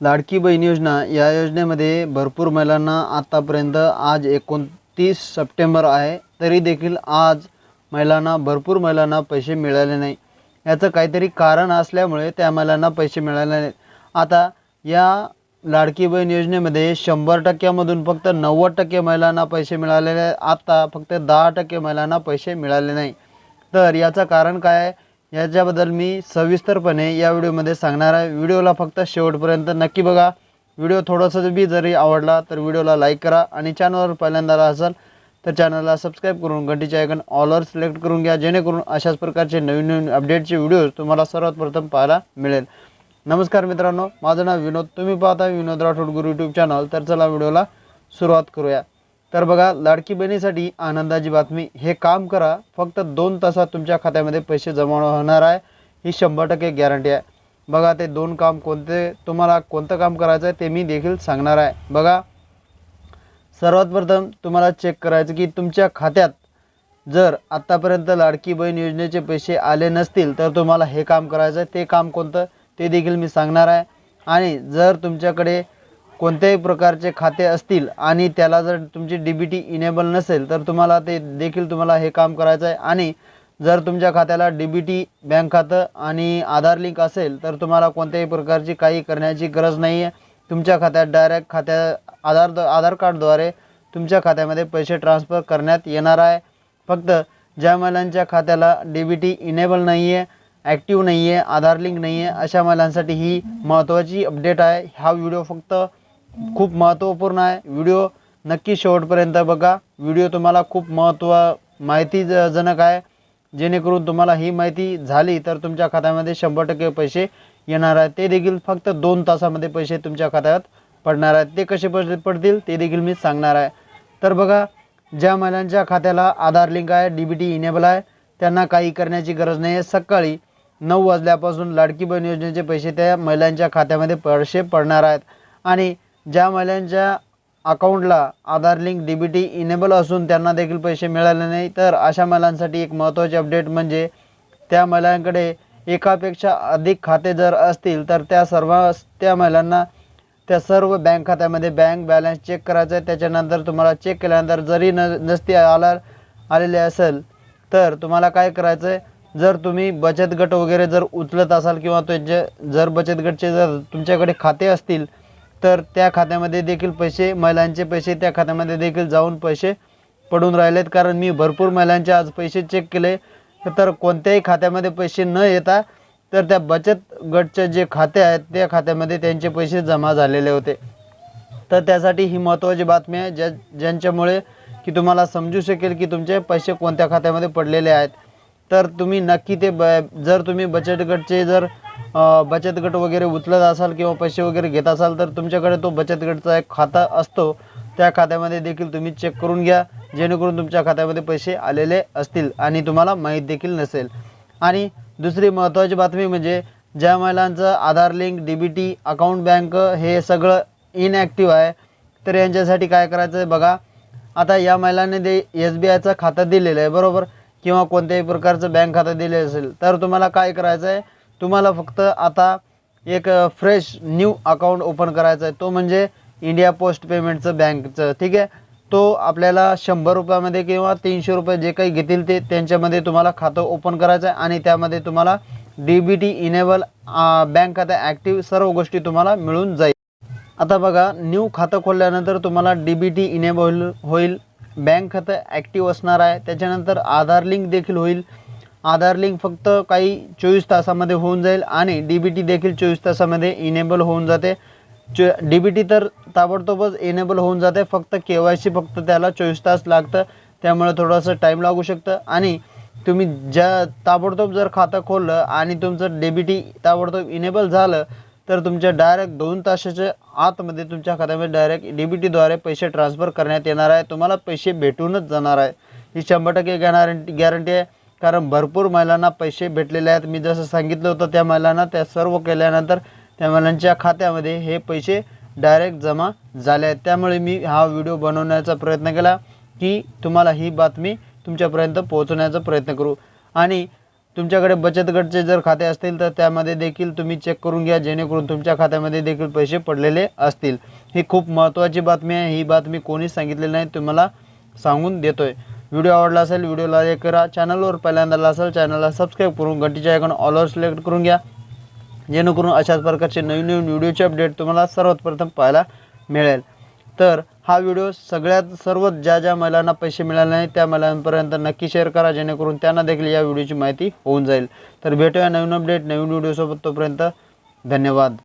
लाडकी बहीण योजना या योजनेमध्ये भरपूर महिलांना आत्तापर्यंत आज एकोणतीस सप्टेंबर आहे तरी देखील आज महिलांना भरपूर महिलांना पैसे मिळाले नाही. याचं काहीतरी कारण असल्यामुळे त्या महिलांना पैसे मिळाले नाहीत. आता या लाडकी बहीण योजनेमध्ये शंभर टक्क्यामधून फक्त नव्वद टक्के महिलांना पैसे मिळालेले आहेत. आत्ता फक्त दहा टक्के महिलांना पैसे मिळाले नाही. तर याचं कारण काय आहे? याच्याबद्दल मी सविस्तरपणे या व्हिडिओमध्ये सांगणार आहे. व्हिडिओला फक्त शेवटपर्यंत नक्की बघा. व्हिडिओ थोडंसं बी जरी आवडला तर व्हिडिओला लाईक करा आणि चॅनलवर पहिल्यांदा असाल तर चॅनलला सबस्क्राईब करून घंटीचे आयकन ऑलवर सिलेक्ट करून घ्या जेणेकरून अशाच प्रकारचे नवीन नवीन अपडेटचे व्हिडिओज तुम्हाला सर्वात प्रथम पाहायला मिळेल. नमस्कार मित्रांनो माझं नाव विनोद. तुम्ही पाहता विनोद राठोड गुरु यूट्यूब चॅनल तर चला व्हिडिओला सुरुवात करूया. तर बघा लाडकी बहिणीसाठी आनंदाची बातमी. हे काम करा फक्त दोन तासात तुमच्या खात्यामध्ये पैसे जमा होणार आहे. ही शंभर टक्के गॅरंटी आहे. बघा ते दोन काम कोणते तुम्हाला कोणतं काम करायचं आहे ते मी देखील सांगणार आहे. बघा सर्वात प्रथम तुम्हाला चेक करायचं की तुमच्या खात्यात जर आत्तापर्यंत लाडकी बहीण योजनेचे पैसे आले नसतील तर तुम्हाला हे काम करायचं आहे. ते काम कोणतं ते देखील मी सांगणार आहे. आणि जर तुमच्याकडे कोणत्याही प्रकारचे खाते असतील आणि त्याला जर तुमची डी बी टी इनेबल नसेल तर तुम्हाला ते देखील तुम्हाला हे काम करायचं आहे. आणि जर तुमच्या खात्याला डी बी टी बँक खातं आणि आधार लिंक असेल तर तुम्हाला कोणत्याही प्रकारची काही करण्याची गरज नाही आहे तुमच्या खात्यात डायरेक्ट खात्या आधार आधार कार्डद्वारे तुमच्या खात्यामध्ये पैसे ट्रान्सफर करण्यात येणार आहे. फक्त ज्या महिलांच्या खात्याला डी बी टी इनेबल नाही आहे ॲक्टिव्ह नाही आहे आधार लिंक नाही आहे अशा महिलांसाठी ही महत्त्वाची अपडेट आहे. हा व्हिडिओ फक्त खूप महत्त्वपूर्ण आहे. व्हिडिओ नक्की शेवटपर्यंत बघा. व्हिडिओ तुम्हाला खूप महत्त्व माहितीजनक आहे. जेणेकरून तुम्हाला ही माहिती झाली तर तुमच्या खात्यामध्ये शंभर टक्के पैसे येणार आहेत. ते देखील फक्त दोन तासामध्ये पैसे तुमच्या खात्यात पडणार आहेत. ते कसे पैसे पडतील ते देखील मी सांगणार आहे. तर बघा ज्या महिलांच्या खात्याला आधार लिंक आहे डी बी टी इनेबल आहे त्यांना काही करण्याची गरज नाही आहे सकाळी नऊ वाजल्यापासून लाडकी बहीण योजनेचे पैसे त्या महिलांच्या खात्यामध्ये पैसे पडणार आहेत. आणि ज्या महिलांच्या अकाउंटला Aadhaar link D B T enable असून त्यांना देखील पैसे मिळाले नाही तर अशा महिलांसाठी एक महत्त्वाची अपडेट म्हणजे त्या महिलांकडे एकापेक्षा अधिक खाते जर असतील तर त्या सर्व त्या महिलांना त्या सर्व बँक खात्यामध्ये बँक बॅलन्स चेक करायचं. आहे त्याच्यानंतर तुम्हाला चेक केल्यानंतर जरी न नसती आला आलेले असेल तर तुम्हाला काय करायचं आहे जर तुम्ही बचत गट वगैरे जर उचलत असाल किंवा त्यांचे जर बचत गटचे जर तुमच्याकडे खाते असतील तर त्या खात्यामध्ये देखील पैसे महिलांचे पैसे त्या खात्यामध्ये देखील जाऊन पैसे पडून राहिलेत. कारण मी भरपूर महिलांचे आज पैसे चेक केले. तर कोणत्याही खात्यामध्ये पैसे न येता तर त्या बचत गटचे जे खाते आहेत त्या खात्यामध्ये त्यांचे पैसे जमा झालेले होते. तर त्यासाठी ही महत्त्वाची बातमी आहे ज्या ज्यांच्यामुळे की तुम्हाला समजू शकेल की तुमचे पैसे कोणत्या खात्यामध्ये पडलेले आहेत. तर तुम्ही नक्की ते ब जर तुम्ही बचत गटचे जर बचत गट वगैरे उचलत असाल किंवा पैसे वगैरे घेत असाल तर तुमच्याकडे तो बचत गटचा एक खाता असतो. त्या खात्यामध्ये देखील तुम्ही चेक करून घ्या जेणेकरून तुमच्या खात्यामध्ये पैसे आलेले असतील आणि तुम्हाला माहीत देखील नसेल. आणि दुसरी महत्त्वाची बातमी म्हणजे ज्या महिलांचं Aadhaar link D B T account bank हे सगळं इनॲक्टिव्ह आहे तर यांच्यासाठी काय करायचं आहे बघा. आता या महिलांनी दे एस बी आयचं खातं दिलेलं आहे बरोबर? किंवा कोणत्याही प्रकारचं बँक खातं दिले असेल तर तुम्हाला काय करायचं आहे? तुम्हाला फक्त आता एक फ्रेश न्यू अकाउंट ओपन करायचं आहे. तो म्हणजे इंडिया पोस्ट पेमेंटचं बँकचं ठीक आहे? तो आपल्याला शंभर रुपयामध्ये किंवा तीनशे रुपये जे काही घेतील ते त्यांच्यामध्ये तुम्हाला खातं ओपन करायचं आहे आणि त्यामध्ये तुम्हाला D B T enable bank खातं ॲक्टिव्ह सर्व गोष्टी तुम्हाला मिळून जाईल. आता बघा न्यू खातं खोलल्यानंतर तुम्हाला डी बी टी इनेबल होईल बँक खातं ॲक्टिव्ह असणार आहे. त्याच्यानंतर आधार लिंक देखील होईल. आधार लिंक फक्त काही चोवीस तासामध्ये होऊन जाईल आणि डी बी टी देखील चोवीस तासामध्ये इनेबल होऊन जाते. चो डी बी टी तर ताबडतोबच इनेबल होऊन जाते फक्त के वाय सी फक्त त्याला चोवीस तास लागतं. त्यामुळे थोडंसं टाईम लागू शकतं. आणि तुम्ही ज्या ताबडतोब जर खातं खोललं आणि तुमचं डी बी टी ताबडतोब इनेबल झालं तर तुमच्या डायरेक्ट दोन तासाच्या आतमध्ये तुमच्या खात्यामध्ये डायरेक्ट डी बी टीद्वारे पैसे ट्रान्सफर करण्यात येणार आहे. तुम्हाला पैसे भेटूनच जाणार आहे. ही शंभर टक्के गॅरंटी गॅरंटी आहे. कारण भरपूर महिलांना पैसे भेटलेले आहेत. मी जसं सांगितलं होतं त्या महिलांना त्या सर्व केल्यानंतर त्या महिलांच्या खात्यामध्ये हे पैसे डायरेक्ट जमा झाले आहेत. त्यामुळे मी हा व्हिडिओ बनवण्याचा प्रयत्न केला की तुम्हाला ही बातमी तुमच्यापर्यंत पोहोचवण्याचा प्रयत्न करू. आणि तुमच्याकडे बचत गटचे जर खाते असतील तर त्यामध्ये देखील तुम्ही चेक करून घ्या जेणेकरून तुमच्या खात्यामध्ये देखील पैसे पडलेले असतील. ही खूप महत्त्वाची बातमी आहे. ही बातमी कोणीच सांगितलेली नाही तुम्हाला सांगून देतोय. व्हिडिओ आवडला असेल व्हिडिओला हे करा. चॅनलवर पहिल्यांदा असेल चॅनलला सबस्क्राईब करून घंटीच्या आयकॉन ऑलवर सिलेक्ट करून घ्या. जेणेकरून अशाच प्रकारचे नवीन नवीन व्हिडिओचे अपडेट तुम्हाला सर्वात प्रथम पाहायला मिळेल. तर हा व्हिडिओ सगळ्यात सर्व ज्या ज्या महिलांना पैसे मिळाले नाही त्या महिलांपर्यंत नक्की शेअर करा जेणेकरून त्यांना देखील या व्हिडिओची माहिती होऊन जाईल. तर भेटूया नवीन अपडेट नवीन व्हिडिओसोबत तोपर्यंत धन्यवाद.